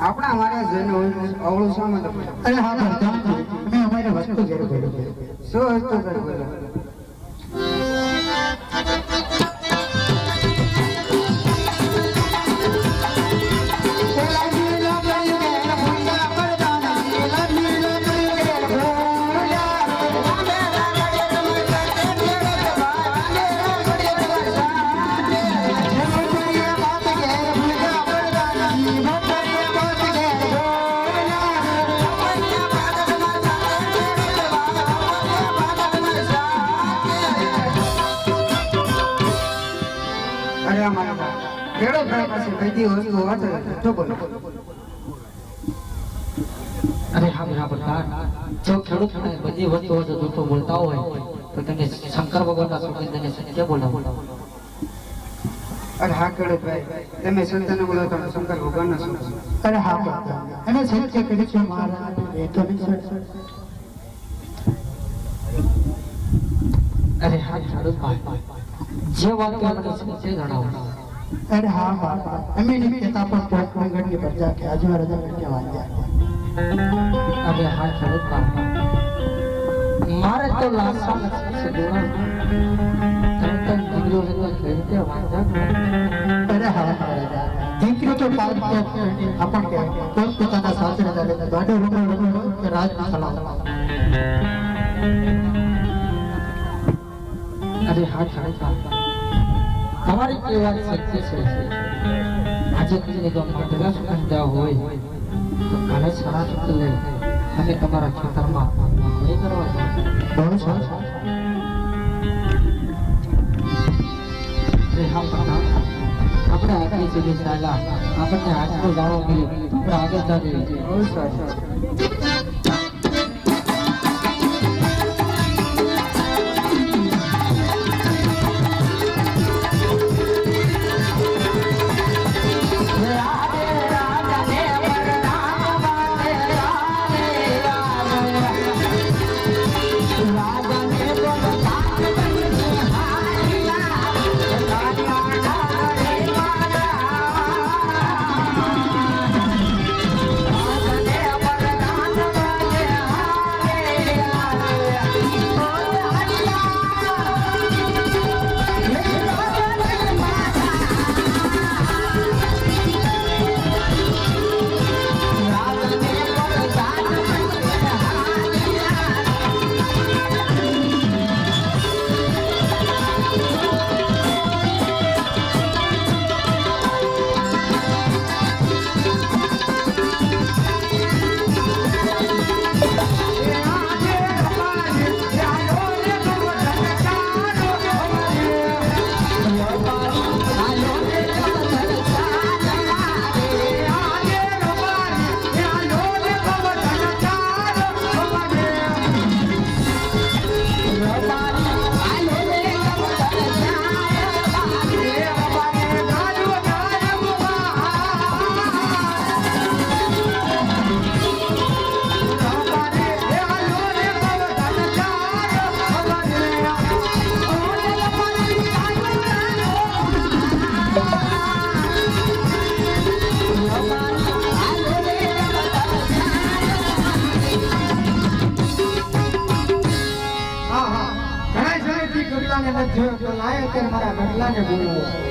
આપણા અમારા જોઈને અવળું શા માટે અરે હા અમે અમારી વસ્તુ ઘેર ભરી શું વસ્તુ ઘેર બોલો? અરે અમારા ભાઈ પાસે હોય તો બોલતા હોય તો શંકર બોલાવો અરે હા ખેડૂત ભાઈ તમે સંતાનો બોલો તો શંકર ભગવાનનો શું અરે હા અમે સત્ય છે અરે હા ખેડૂત ભાઈ જે વાત મને તે જણાવો. અરે હા હા અમે નહીં કહેતા પણ પોટ મંગળની પ્રજા કે આજે રજા કે વાંચ્યા અરે હા ખેડૂત ભાઈ મારે તો લાસા નથી છે દેવા. તરત જ દીકરો હતો રીતે વાંધા? અરે હા મહારાજ દીકરો તો પાલ આપણ કે પોત પોતાના સાસરે દાડો રમો રમો કે રાજ ચલાવ અરે હા ભાઈ તમારી એ વાત છે? આજે કીધું તો ભેગા સુગંધા હોય, તો કાલે સારા શુક્લ લે. અને તમારા ખેતરમાં વાવણી કરવા જાઓ કોણ છો? હા પ્રણામ આપણે આગળ આપણને આટલું જાણવા મળ્યું આપણે આગળ ચાલી લાયો ત્યારે મારા ગગલાને બોલવો કાકા ના બોલાય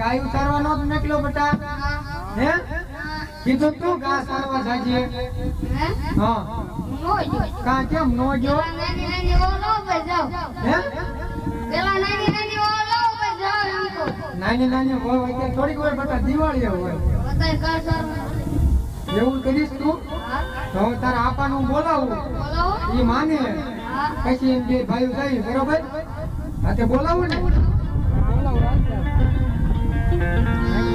ગાય ઉતારવાનો જ નીકળો બેટા. હે? કીધું તું ગા સારવા જાજે. હા? કા કેમ નો જો? હે? નાની નાની હોય કે થોડીક વાર બેટા દિવાળી હોય. એવું કરીશ તું? તો તારા આપાનું બોલાવું. એ માને. પછી એમ કે ભાઈ જાય બરોબર? હા તે બોલાવું ને. આ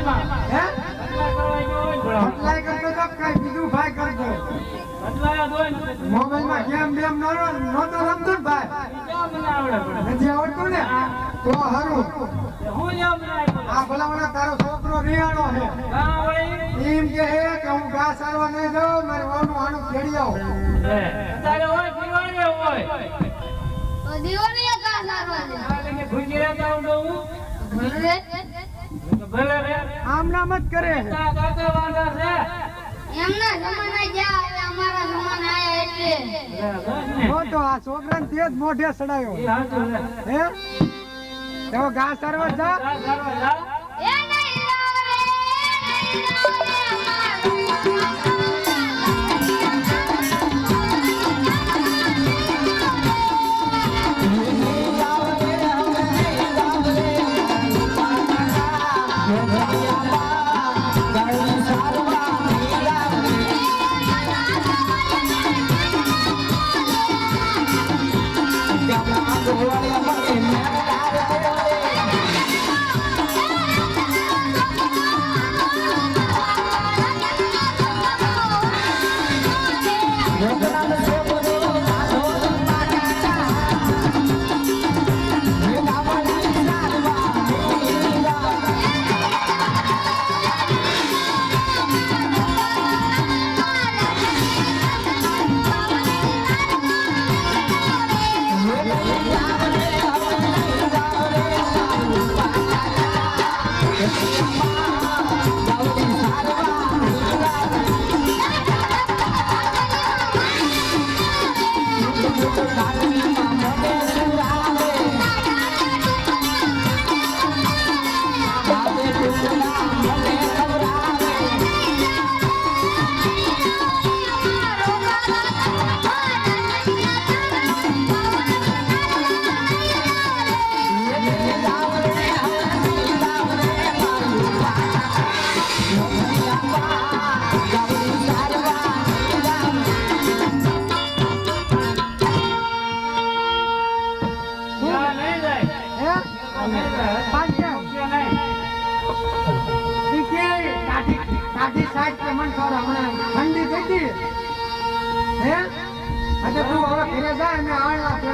હે અપ્લાય કરતો તો કઈ બીજું ભાઈ કરતો મોબાઈલમાં ગેમ બેમ નો નહોતો રમતો ને ભાઈ નથી આવડતું ને તો હારું આ ભલામણા તારો છોકરો રિયાણો છે? એમ કે હે કે હું ઘાસ સારવા નહીં જાઉં. મારે વાનું આનું ખેડી આવું આમ નામ જ કરે છે. એમના જમાના જ્યાં આવે અમારા જમાના આયા એટલે. હો તો આ છોકરાને તે જ મોઢે સડાયો. હે? તો ઘાસ સારવા જા. એ નહીં રાવ રે, નહીં હે ઠંડી થઈ ગઈ હે આજે